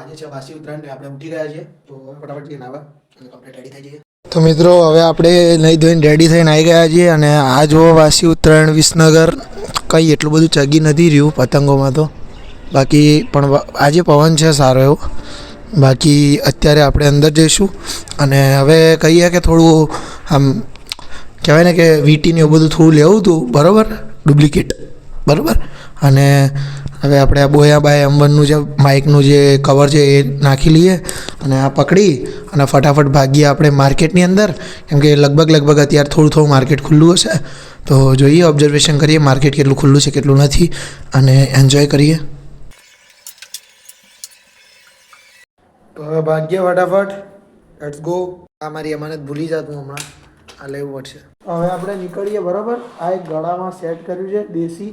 આજે છે વાસી ઉત્તરાયણ આપણે ઉઠી ગયા છીએ. તો ફટાફટ જઈને નાવા અને કમ્પ્લીટ રેડી થઈ જઈએ. તો મિત્રો, હવે આપણે નહીં ધોઈને રેડી થઈને આવી ગયા છીએ અને આ જુઓ વાસી ઉત્તરાયણ વિસનગર. કંઈ એટલું બધું ચગી નથી રહ્યું પતંગોમાં તો. બાકી પણ આજે પવન છે સારો એવો. બાકી અત્યારે આપણે અંદર જઈશું અને હવે કહીએ કે થોડું આમ કહેવાય ને કે વીટીને એવું બધું થોડું લેવું હતું બરાબર? ડુપ્લિકેટ. બરાબર? અને હવે આપણે આ બોયાબાય અંબનનું જે માઇકનું જે કવર છે એ નાખી લઈએ અને આ પકડી અને ફટાફટ ભાગીએ આપણે માર્કેટની અંદર. કેમ કે લગભગ લગભગ અત્યારે થોડું થોડું માર્કેટ ખુલ્લું હશે. તો જોઈએ ઓબ્ઝર્વેશન કરીએ માર્કેટ કેટલું ખુલ્લું છે, કેટલું નથી અને એન્જોય કરીએ. તો હવે ભાગ્ય ફટાફટ. લેટ્સ ગો આ મારી અમાનત ભૂલી જાતું હમણાં. આ લેવું પડશે. હવે આપણે નીકળીએ બરાબર. આ એક ગળામાં સેટ કર્યું છે, દેશી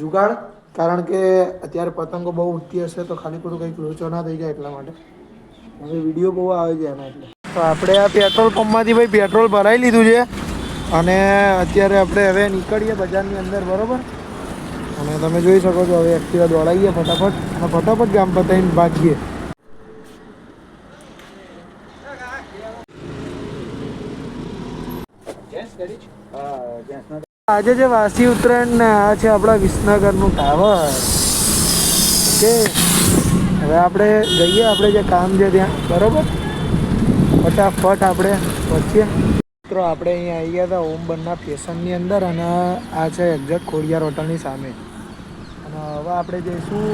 જુગાડ કારણ કે અત્યારે પતંગો બહુ ઉડતી હશે તો ખાલી ખોટું કંઈક લોચો ના થઈ જાય એટલા માટે. હવે વીડિયો બહુ આવે છે એના એટલે. તો આપણે આ પેટ્રોલ પંપમાંથી ભાઈ પેટ્રોલ ભરાઈ લીધું છે. અને અત્યારે આપણે હવે નીકળીએ બજારની અંદર બરાબર? અને તમે જોઈ શકો છો હવે એક્ટિવા દોડાવીએ ફટાફટ. અને ફટાફટ ગામ પતાવીને ભાગીએ. આજે જે વાસી ઉત્તરાયણ ને આ છે આપણા વિસનગરનું ટાવર. ઓકે. હવે આપણે જઈએ આપણે જે કામ છે ત્યાં. બરોબર? ફટાફટ આપણે પહોંચીએ. મિત્રો, આપણે અહીંયા આવી ગયા હતા ઓમ બનના ફેશનની અંદર અને આ છે એક્ઝેક્ટ ખોડિયાર હોટલની સામે. અને હવે આપણે જઈશું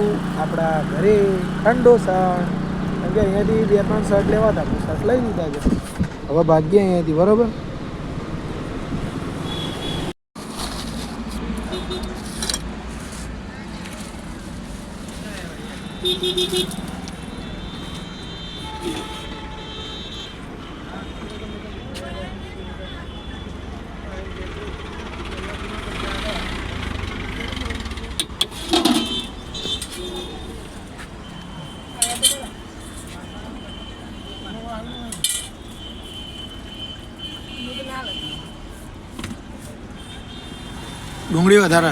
આપણા ઘરે. ખંડોસણ કેમ કે અહીંયાથી બે ત્રણ શર્ટ લેવા હતા શર્ટ લઈ લીધા છે. હવે ભાગ્ય અહીંયાથી, બરોબર? ડુંગળી વધારે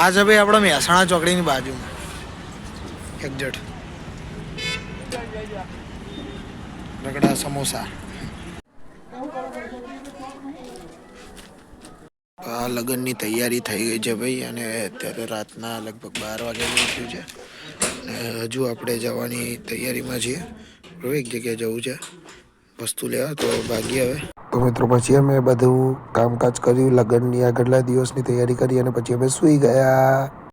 આ છે ભાઈ આપણે મહેસાણા ચોકડીની બાજુમાં. એક્ઝેટ રગડા સમોસા. આ લગ્નની તૈયારી થઈ ગઈ છે ભાઈ, અને અત્યારે રાતના લગભગ બાર વાગે પહોંચ્યું છે. હજુ આપણે જવાની તૈયારીમાં છીએ. એક જગ્યાએ જવું છે. વસ્તુ લેવા, તો ભાગી હવે. તો મિત્રો, પછી અમે બધું કામકાજ કર્યું, લગ્નની આગળના દિવસની તૈયારી કરી અને પછી અમે સૂઈ ગયા.